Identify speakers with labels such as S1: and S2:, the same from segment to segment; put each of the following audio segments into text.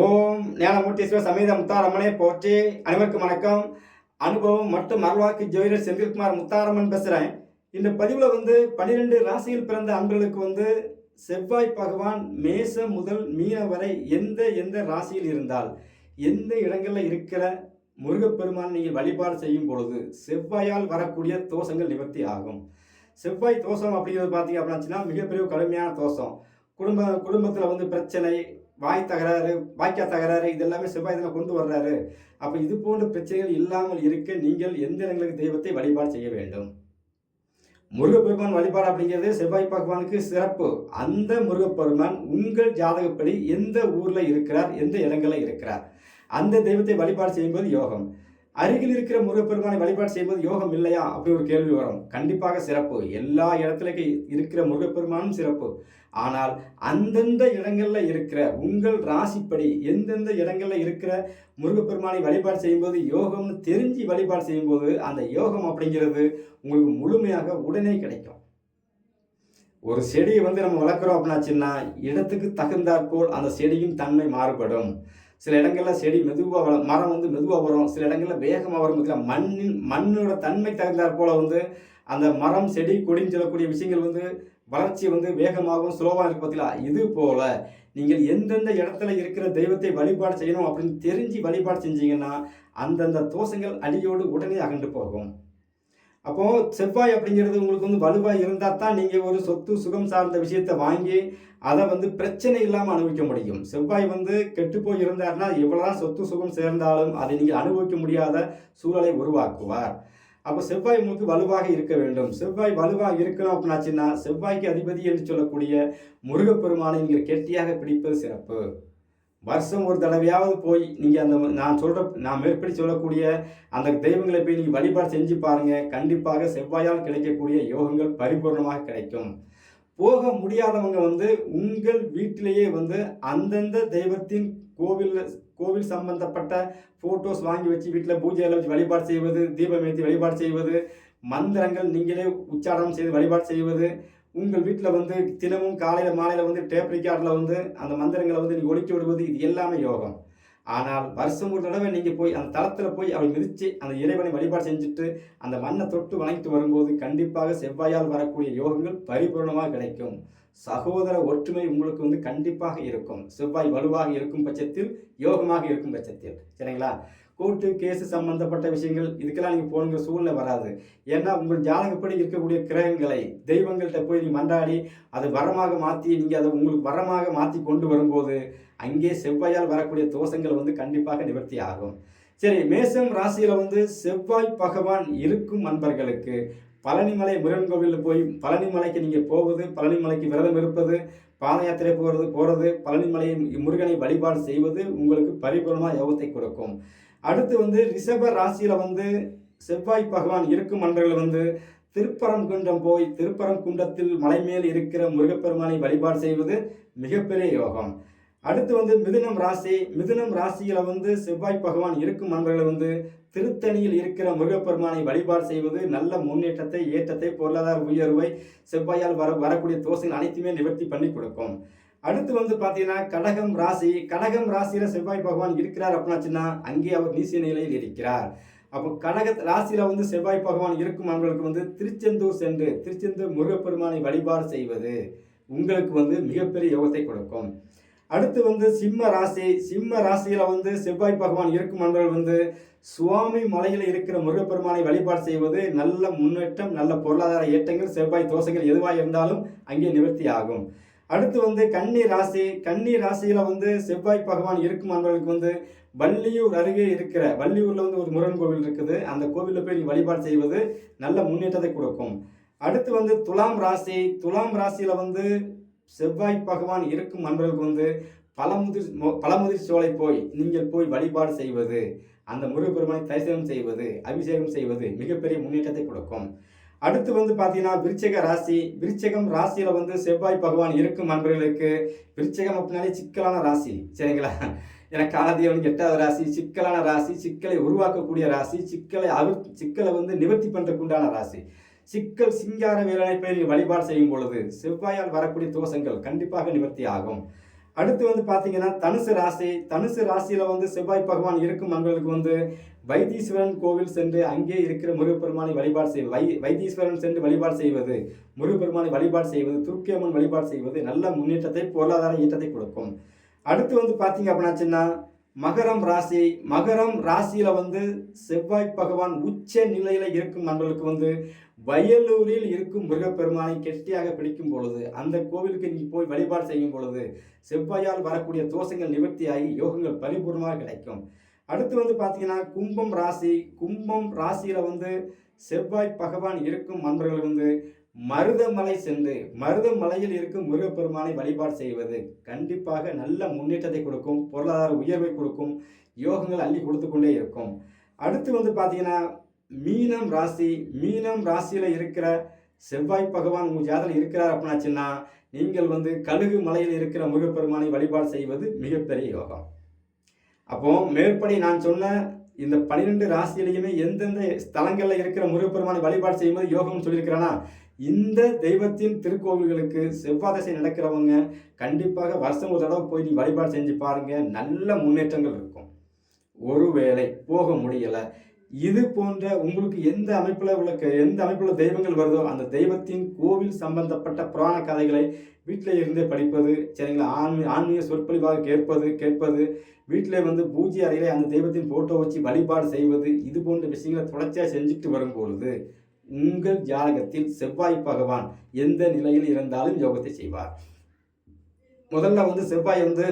S1: ஓம் ஞானமூர்த்தீஸ்வர சமீத முத்தாரம்மனே போற்றி அனைவருக்கும் வணக்கம். அனுபவம் மற்றும் அருள்வாக்கு ஜோதிடர் செந்தில்குமார் முத்தாரம்மன் பேசுகிறேன் இந்த பதிவில் வந்து பன்னிரெண்டு ராசியில் பிறந்த அன்பர்களுக்கு வந்து செவ்வாய் பகவான் மேசம் முதல் மீன வரை எந்த எந்த ராசியில் இருந்தால் எந்த இடங்களில் இருக்கிற முருகப்பெருமான் நீங்கள் வழிபாடு செய்யும் பொழுது செவ்வாயால் வரக்கூடிய தோஷங்கள் நிவர்த்தி ஆகும். செவ்வாய் தோஷம் அப்படிங்கிறது பார்த்தீங்க அப்படின்னா மிகப்பெரிய கடுமையான தோஷம். குடும்ப குடும்பத்தில் வந்து பிரச்சனை வாய் தகராறு வாய்க்கா தகராறு இதெல்லாமே செவ்வாய் கொண்டு வர்றாரு. அப்போ இது போன்ற பிரச்சனைகள் இல்லாமல் இருக்க நீங்கள் எந்த இடங்களுக்கு தெய்வத்தை வழிபாடு செய்ய வேண்டும்? முருகப்பெருமான் வழிபாடு அப்படிங்கிறது செவ்வாய் பகவானுக்கு சிறப்பு. அந்த முருகப்பெருமான் உங்கள் ஜாதகப்படி எந்த ஊரில் இருக்கிறார் எந்த இடங்களில் இருக்கிறார்? அந்த தெய்வத்தை வழிபாடு செய்யும்போது யோகம். அருகில் இருக்கிற முருகப்பெருமானை வழிபாடு செய்வது யோகம் இல்லையா? அப்படி ஒரு கேள்வி வரும். கண்டிப்பாக சிறப்பு. எல்லா இடத்துலக்கு இருக்கிற முருகப்பெருமானும் சிறப்பு. ஆனால் அந்தந்த இடங்கள்ல இருக்கிற உங்கள் ராசிப்படி எந்தெந்த இடங்கள்ல இருக்கிற முருகப்பெருமானை வழிபாடு செய்யும்போது யோகம்னு தெரிஞ்சு வழிபாடு செய்யும்போது அந்த யோகம் அப்படிங்கிறது உங்களுக்கு முழுமையாக உடனே கிடைக்கும். ஒரு செடியை வந்து நம்ம வளர்க்குறோம் அப்படின்னாச்சுன்னா இடத்துக்கு தகுந்தாற்போல் அந்த செடியின் தன்மை மாறுபடும். சில இடங்களில் செடி மெதுவாக வள மரம் வந்து மெதுவாக வரும். சில இடங்களில் வேகமாக வரும் பார்த்தீங்களா மண்ணின் மண்ணோட தன்மை தகுந்தாற் போல வந்து அந்த மரம் செடி கொடின்னு சொல்லக்கூடிய விஷயங்கள் வந்து வளர்ச்சி வந்து வேகமாகவும் ஸ்லோவாக இருக்கு பார்த்தீங்களா இது போல் நீங்கள் எந்தெந்த இடத்துல இருக்கிற தெய்வத்தை வழிபாடு செய்யணும் அப்படின்னு தெரிஞ்சு வழிபாடு செஞ்சீங்கன்னா அந்தந்த தோஷங்கள் அடியோடு உடனே அகன்று போகும். அப்போ செவ்வாய் அப்படிங்கிறது உங்களுக்கு வந்து வலுவாக இருந்தால் தான் நீங்கள் ஒரு சொத்து சுகம் சார்ந்த விஷயத்தை வாங்கி அதை வந்து பிரச்சனை இல்லாமல் அனுபவிக்க முடியும். செவ்வாய் வந்து கெட்டு போய் இருந்தார்னா எவ்வளோதான் சொத்து சுகம் சேர்ந்தாலும் அதை நீங்கள் அனுபவிக்க முடியாத சூழலை உருவாக்குவார். அப்போ செவ்வாய் உங்களுக்கு வலுவாக இருக்க வேண்டும். செவ்வாய் வலுவாக இருக்கணும் அப்படின்னாச்சுன்னா செவ்வாய்க்கு அதிபதி என்று சொல்லக்கூடிய முருகப்பெருமானை நீங்கள் கெட்டியாக பிடிப்பது சிறப்பு. வருஷம் ஒரு தடவையாவது போய் நீங்கள் அந்த நான் சொல்கிற நான் மேற்படி சொல்லக்கூடிய அந்த தெய்வங்களை போய் நீங்கள் வழிபாடு செஞ்சு பாருங்கள் கண்டிப்பாக செவ்வாயால் கிடைக்கக்கூடிய யோகங்கள் பரிபூர்ணமாக கிடைக்கும். போக முடியாதவங்க வந்து உங்கள் வீட்டிலேயே வந்து அந்தந்த தெய்வத்தின் கோவிலில் கோவில் சம்பந்தப்பட்ட ஃபோட்டோஸ் வாங்கி வச்சு வீட்டில் பூஜையில் வச்சு வழிபாடு செய்வது தீபம் ஏற்றி வழிபாடு செய்வது மந்திரங்கள் நீங்களே உச்சாரணம் செய்து வழிபாடு செய்வது உங்கள் வீட்டில் வந்து தினமும் காலையில் மாலையில் வந்து டேப் ரெக்கார்டில் வந்து அந்த மந்திரங்களை வந்து நீங்கள் ஒழிக்க விடுவது இது எல்லாமே யோகம். ஆனால் வருஷம் ஒரு தடவை நீங்கள் போய் அந்த தளத்தில் போய் அவளை மிதித்து அந்த இறைவனை வழிபாடு செஞ்சுட்டு அந்த மண்ணை தொட்டு வணங்கிட்டு வரும்போது கண்டிப்பாக செவ்வாயால் வரக்கூடிய யோகங்கள் பரிபூர்ணமாக கிடைக்கும். சகோதர ஒற்றுமை உங்களுக்கு வந்து கண்டிப்பாக இருக்கும். செவ்வாய் வலுவாக இருக்கும் பட்சத்தில் யோகமாக இருக்கும் பட்சத்தில். சரிங்களா? கோர்ட்டு கேஸு சம்பந்தப்பட்ட விஷயங்கள் இதுக்கெல்லாம் நீங்கள் போகணுங்கிற சூழ்நிலை வராது. ஏன்னா உங்கள் ஜாதகப்படி இருக்கக்கூடிய கிரகங்களை தெய்வங்கள்கிட்ட போய் நீங்கள் மன்றாடி அதை வரமாக மாற்றி நீங்கள் அதை உங்களுக்கு வரமாக மாற்றி கொண்டு வரும்போது அங்கே செவ்வாயால் வரக்கூடிய தோஷங்கள் வந்து கண்டிப்பாக நிவர்த்தி ஆகும். சரி மேசம் ராசியில் வந்து செவ்வாய் பகவான் இருக்கும் அன்பர்களுக்கு பழனிமலை முருகன் கோவிலில் போய் பழனிமலைக்கு நீங்கள் போவது பழனிமலைக்கு விரதம் இருப்பது பாத யாத்திரை போகிறது போகிறது பழனிமலை முருகனை வழிபாடு செய்வது உங்களுக்கு பரிபூர்ணமாக யோகத்தை கொடுக்கும். அடுத்து வந்து ரிஷப ராசியில் வந்து செவ்வாய் பகவான் இருக்கும் அன்பர்கள் வந்து திருப்பரங்குன்றம் போய் திருப்பரங்குன்றத்தில் மலை மேல் இருக்கிற முருகப்பெருமானை வழிபாடு செய்வது மிகப்பெரிய யோகம். அடுத்து வந்து மிதுனம் ராசி மிதுனம் ராசியில் வந்து செவ்வாய் பகவான் இருக்கும் அன்பர்கள் வந்து திருத்தணியில் இருக்கிற முருகப்பெருமானை வழிபாடு செய்வது நல்ல முன்னேற்றத்தை ஏற்றத்தை பொருளாதார உயர்வை செவ்வாயால் வர வரக்கூடிய தோசைகள் அனைத்துமே நிவர்த்தி பண்ணி கொடுக்கும். அடுத்து வந்து பார்த்தீங்கன்னா கடகம் ராசி. கடகம் ராசியில் செவ்வாய் பகவான் இருக்கிறார் அப்படின்னாச்சுன்னா அங்கே அவர் நீசிய நிலையில் இருக்கிறார். அப்போ கடக ராசியில் வந்து செவ்வாய் பகவான் இருக்கும் அவங்களுக்கு வந்து திருச்செந்தூர் சென்று திருச்செந்தூர் முருகப்பெருமானை வழிபாடு செய்வது உங்களுக்கு வந்து மிகப்பெரிய யோகத்தை கொடுக்கும். அடுத்து வந்து சிம்ம ராசி. சிம்ம ராசியில் வந்து செவ்வாய் பகவான் இருக்கும் அன்பர்கள் வந்து சுவாமி மலையில் இருக்கிற முருகப்பெருமானை வழிபாடு செய்வது நல்ல முன்னேற்றம் நல்ல பொருளாதார ஏற்றங்கள் செவ்வாய் தோசைகள் எதுவாக இருந்தாலும் அங்கே நிவர்த்தி ஆகும் அடுத்து வந்து கன்னி ராசி. கன்னி ராசியில் வந்து செவ்வாய் பகவான் இருக்கும் அன்பர்களுக்கு வந்து வள்ளியூர் அருகே இருக்கிற வள்ளியூரில் வந்து ஒரு முருகன் கோவில் இருக்குது. அந்த கோவிலில் போய் வழிபாடு செய்வது நல்ல முன்னேற்றத்தை கொடுக்கும். அடுத்து வந்து துலாம் ராசி. துலாம் ராசியில் வந்து செவ்வாய் பகவான் இருக்கும் அன்பர்களுக்கு வந்து பழமுதிர் பழமுதிர் சோலை போய் நீங்கள் போய் வழிபாடு செய்வது அந்த முருகப்பெருமானை தரிசனம் செய்வது அபிஷேகம் செய்வது மிகப்பெரிய முன்னேற்றத்தை கொடுக்கும். அடுத்து வந்து பார்த்தீங்கன்னா விருச்சக ராசி. விருச்சகம் ராசியில் வந்து செவ்வாய் பகவான் இருக்கும் நண்பர்களுக்கு விருச்சகம் அப்படின்னாலே சிக்கலான ராசி. சரிங்களா? எனக்கு காலதேவன் எட்டாவது ராசி சிக்கலான ராசி சிக்கலை உருவாக்கக்கூடிய ராசி சிக்கலை அவி சிக்கலை வந்து நிவர்த்தி பண்ணுறதுக்குண்டான ராசி. சிக்கல் சிங்கார வேலனை போய் வழிபாடு செய்யும் பொழுது செவ்வாயால் வரக்கூடிய தோஷங்கள் கண்டிப்பாக நிவர்த்தி ஆகும். அடுத்து வந்து பார்த்தீங்கன்னா தனுசு ராசி. தனுசு ராசியில் வந்து செவ்வாய் பகவான் இருக்கும் மங்களுக்கு வந்து வைத்தீஸ்வரன் கோவில் சென்று அங்கே இருக்கிற முருகப்பெருமானை வழிபாடு செய்வது வை வைத்தீஸ்வரன் சென்று வழிபாடு செய்வது முருகப்பெருமானை வழிபாடு செய்வது துர்க்கியம்மன் வழிபாடு செய்வது நல்ல முன்னேற்றத்தை பொருளாதார ஈட்டத்தை கொடுக்கும். அடுத்து வந்து பார்த்தீங்க அப்படின்னாச்சுன்னா மகரம் ராசி மகரம் ராசியில் வந்து செவ்வாய் பகவான் உச்ச நிலையில் இருக்கும் நண்பர்களுக்கு வந்து வயலூரில் இருக்கும் முருகப்பெருமானை கெட்டியாக பிடிக்கும் பொழுது அந்த கோவிலுக்கு நீ போய் வழிபாடு செய்யும் பொழுது செவ்வாயால் வரக்கூடிய தோஷங்கள் நிவர்த்தியாகி யோகங்கள் பரிபூர்ணமாக கிடைக்கும். அடுத்து வந்து பார்த்தீங்கன்னா கும்பம் ராசி கும்பம் ராசியில் வந்து செவ்வாய் பகவான் இருக்கும் நண்பர்கள் வந்து மருதமலை சென்று மருதமலையில் இருக்கும் முருகப்பெருமானை வழிபாடு செய்வது கண்டிப்பாக நல்ல முன்னேற்றத்தை கொடுக்கும் பொருளாதார உயர்வை கொடுக்கும் யோகங்கள் அள்ளி கொடுத்து கொண்டே இருக்கும். அடுத்து வந்து பார்த்தீங்கன்னா மீனம் ராசி மீனம் ராசியில் இருக்கிற செவ்வாய் பகவான் உங்கள் ஜாதகம் இருக்கிறார் அப்படின்னாச்சுன்னா நீங்கள் வந்து கழுகு மலையில் இருக்கிற முருகப்பெருமானை வழிபாடு செய்வது மிகப்பெரிய யோகம். அப்போ மேற்படி நான் சொன்ன இந்த பன்னிரெண்டு ராசியிலையுமே எந்தெந்த ஸ்தலங்களில் இருக்கிற முருகப்பெருமானை வழிபாடு செய்யும்போது யோகம்னு சொல்லியிருக்கிறேன்னா இந்த தெய்வத்தின் திருக்கோவில்களுக்கு செவ்வாதசை நடக்கிறவங்க கண்டிப்பாக வருஷம் ஒரு தடவை போய் நீ வழிபாடு செஞ்சு பாருங்க. நல்ல முன்னேற்றங்கள் இருக்கும். ஒருவேளை போக முடியலை. இது போன்ற உங்களுக்கு எந்த அமைப்பில் உள்ள எந்த அமைப்பில் தெய்வங்கள் வருதோ அந்த தெய்வத்தின் கோவில் சம்பந்தப்பட்ட புராண கதைகளை வீட்டில் இருந்தே படிப்பது சரிங்களா? ஆன்மீ ஆன்மீக சொற்பொழிவாக கேட்பது கேட்பது வீட்டிலே வந்து பூஜை அறையிலே அந்த தெய்வத்தின் ஃபோட்டோ வச்சு வழிபாடு செய்வது இது போன்ற விஷயங்களை தொடர்ச்சியாக செஞ்சுட்டு வரும் பொழுது உங்கள் ஜாதகத்தில் செவ்வாய் பகவான் எந்த நிலையில் இருந்தாலும் யோகத்தை செய்வார். முதல்ல வந்து செவ்வாய் வந்து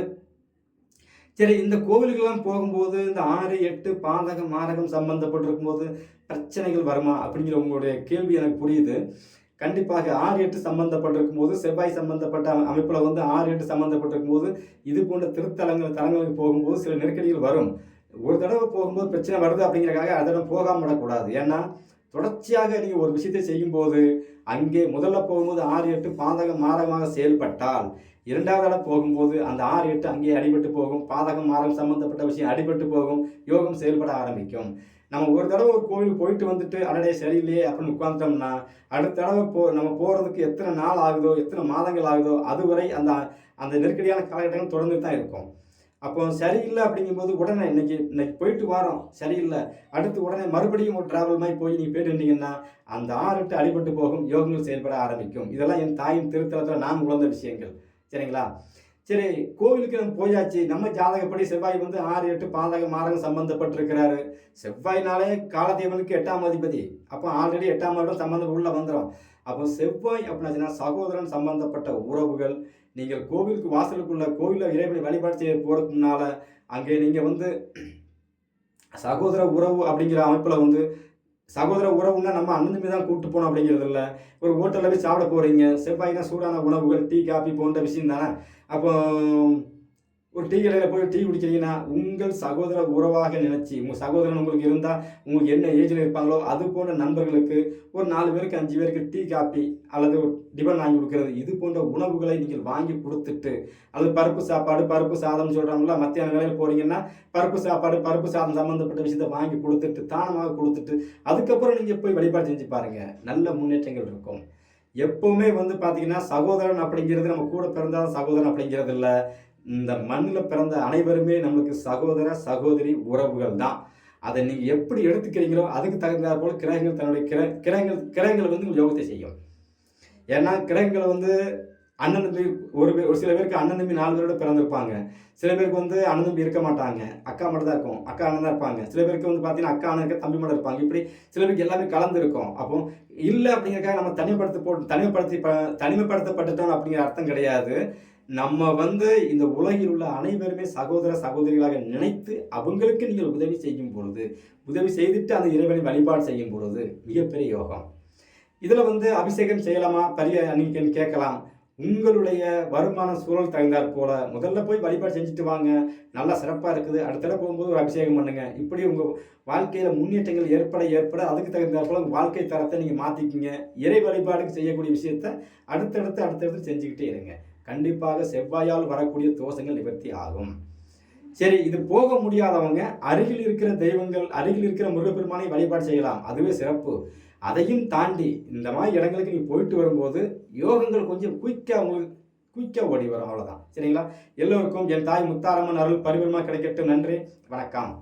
S1: சரி இந்த கோவிலுக்கெல்லாம் போகும்போது இந்த ஆறு எட்டு பாதகம் மாரகம் சம்பந்தப்பட்டிருக்கும் போது பிரச்சனைகள் வருமா அப்படிங்கிற உங்களுடைய கேள்வி எனக்கு புரியுது. கண்டிப்பாக ஆறு எட்டு சம்பந்தப்பட்டிருக்கும் போது செவ்வாய் சம்பந்தப்பட்ட அமைப்பில் வந்து ஆறு எட்டு சம்பந்தப்பட்டிருக்கும் போது இது போன்ற திருத்தலங்கள் தலங்களுக்கு போகும்போது சில நெருக்கடிகள் வரும். ஒரு தடவை போகும்போது பிரச்சனை வருது அப்படிங்கிறக்காக அதோட போகாம விடக்கூடாது. ஏன்னா தொடர்ச்சியாக நீங்கள் ஒரு விஷயத்தை செய்யும்போது அங்கே முதல்ல போகும்போது ஆறு எட்டு பாதகம் மாதகமாக செயல்பட்டால் இரண்டாவது தடவை போகும்போது அந்த ஆறு எட்டு அங்கேயே அடிபட்டு போகும் பாதகம் மாதகம் சம்பந்தப்பட்ட விஷயம் அடிபட்டு போகும் யோகம் செயல்பட ஆரம்பிக்கும். நம்ம ஒரு தடவை ஒரு கோவிலுக்கு போயிட்டு வந்துட்டு அடடே சரியில்லையே அப்படின்னு உட்காந்துட்டோம்னா அடுத்த தடவை போ நம்ம போகிறதுக்கு எத்தனை நாள் ஆகுதோ எத்தனை மாதங்கள் ஆகுதோ அதுவரை அந்த அந்த நெருக்கடியான காலகட்டங்கள் தொடர்ந்து தான் இருக்கும். அப்போ சரியில்லை அப்படிங்கும்போது உடனே இன்னைக்கு இன்னைக்கு போயிட்டு வரோம். சரியில்லை. அடுத்து உடனே மறுபடியும் ஒரு டிராவல் மாதிரி போய் நீங்கள் போயிட்டு இருந்தீங்கன்னா அந்த ஆறு எட்டு அடிபட்டு போகும் யோகங்கள் செயல்பட ஆரம்பிக்கும். இதெல்லாம் என் தாயின் திருத்தலத்தில் நான் உணர்ந்த விஷயங்கள். சரிங்களா? சரி கோவிலுக்கு நம்ம போயாச்சு. நம்ம ஜாதகப்படி செவ்வாய் வந்து ஆறு எட்டு பாதக மாரகம் சம்பந்தப்பட்டிருக்கிறாரு. செவ்வாய்னாலே காலதேவனுக்கு எட்டாம் அதிபதி. அப்போ ஆல்ரெடி எட்டாம் அதிபதி சம்பந்தம் உள்ளே வந்துடும் அப்போ செவ்வாய் அப்படின்னாச்சுன்னா சகோதரன் சம்பந்தப்பட்ட உறவுகள் நீங்கள் கோவிலுக்கு வாசலுக்குள்ள கோவிலில் இறைவனை வழிபாடு செய்ய போகிறதுக்கு முன்னால் அங்கே நீங்கள் வந்து சகோதர உறவு அப்படிங்கிற அமைப்பில் வந்து சகோதர உறவுன்னா நம்ம அண்ணன் தான் கூப்பிட்டு போகணும் அப்படிங்கிறது இல்லை. ஒரு ஹோட்டலில் போய் சாப்பிட போகிறீங்க செவ்வாய்னா சூடான உணவுகள் டீ காஃபி போன்ற விஷயம் தானே. அப்போ ஒரு டீ கடையில் போய் டீ குடிக்கிறீங்கன்னா உங்கள் சகோதர உறவாக நினைச்சு உங்கள் சகோதரன் உங்களுக்கு இருந்தால் உங்களுக்கு என்ன ஏஜில் இருப்பாங்களோ அது போன்ற நண்பர்களுக்கு ஒரு நாலு பேருக்கு அஞ்சு பேருக்கு டீ காப்பி அல்லது டிபன் வாங்கி கொடுக்கறது. இது போன்ற உணவுகளை நீங்கள் வாங்கி கொடுத்துட்டு அல்லது பருப்பு சாப்பாடு பருப்பு சாதம் சொல்கிறாங்களா மத்தியான வேலையில் போகிறீங்கன்னா பருப்பு சாப்பாடு பருப்பு சாதம் சம்மந்தப்பட்ட விஷயத்தை வாங்கி கொடுத்துட்டு தானமாக கொடுத்துட்டு அதுக்கப்புறம் நீங்கள் போய் வழிபாடு செஞ்சு பாருங்கள் நல்ல முன்னேற்றங்கள் இருக்கும். எப்போவுமே வந்து பார்த்தீங்கன்னா சகோதரன் அப்படிங்கிறது நம்ம கூட பிறந்தால் சகோதரன் அப்படிங்கிறது இல்லை. இந்த மண்ணில் பிறந்த அனைவருமே நம்மளுக்கு சகோதர சகோதரி உறவுகள் தான். அதை நீங்கள் எப்படி எடுத்துக்கிறீங்களோ அதுக்கு தகுந்தாற் போல் கிரகங்கள் தன்னுடைய கிர கிரகங்கள் கிரகங்கள் வந்து யோகத்தை செய்யும். ஏன்னா கிரகங்கள் வந்து அண்ணன் தம்பி ஒரு பேர் ஒரு சில பேருக்கு அண்ணன் தம்பி நாலு பேரோட பிறந்திருப்பாங்க. சில பேருக்கு வந்து அண்ணன் தம்பி இருக்க மாட்டாங்க. அக்கா மட்டும் தான் இருக்கும். அக்கா அண்ணன் தான் இருப்பாங்க. சில பேருக்கு வந்து பார்த்தீங்கன்னா அக்கா அண்ணன் இருக்க தம்பி மட்டும் இருப்பாங்க. இப்படி சில பேருக்கு எல்லாமே கலந்துருக்கும். அப்போ இல்லை அப்படிங்கிறக்காக நம்ம தனிமைப்படுத்த போட்டு தனிமைப்படுத்தி ப- தனிமைப்படுத்தப்பட்டுட்டோம் அப்படிங்கிற அர்த்தம் கிடையாது. நம்ம வந்து இந்த உலகில் உள்ள அனைவருமே சகோதர சகோதரிகளாக நினைத்து அவங்களுக்கு நீங்கள் உதவி செய்யும் பொழுது உதவி செய்துட்டு அந்த இறைவனை வழிபாடு செய்யும் பொழுது மிகப்பெரிய யோகம். இதில் வந்து அபிஷேகம் செய்யலாமா? பரிய நீங்கள் கேட்கலாம். உங்களுடைய வருமான சூழல் தகுந்தாற் போல முதல்ல போய் வழிபாடு செஞ்சுட்டு வாங்க. நல்லா சிறப்பாக இருக்குது. அடுத்த போகும்போது ஒரு அபிஷேகம் பண்ணுங்க. இப்படி உங்கள் வாழ்க்கையில் முன்னேற்றங்கள் ஏற்பட ஏற்பட அதுக்கு தகுந்தாற் போல உங்கள் வாழ்க்கை தரத்தை நீங்கள் மாற்றிக்கிங்க இறை வழிபாடுக்கு செய்யக்கூடிய விஷயத்த அடுத்தடுத்து அடுத்தடுத்து செஞ்சுக்கிட்டே இருங்க. கண்டிப்பாக செவ்வாயால் வரக்கூடிய தோஷங்கள் நிவர்த்தி ஆகும். சரி இது போக முடியாதவங்க அருகில் இருக்கிற தெய்வங்கள் அருகில் இருக்கிற முருகப்பெருமானை வழிபாடு செய்யலாம். அதுவே சிறப்பு. அதையும் தாண்டி இந்த மாதிரி இடங்களுக்கு நீ போயிட்டு வரும்போது யோகங்கள் கொஞ்சம் குயிக்காக உங்களுக்கு குயிக்காக ஓடி வரும். அவ்வளோதான் சரிங்களா? எல்லோருக்கும் என் தாய் முத்தாரம்மன் அருள். பரிபூர்ணமாக கிடைக்கட்டும். நன்றி. வணக்கம்.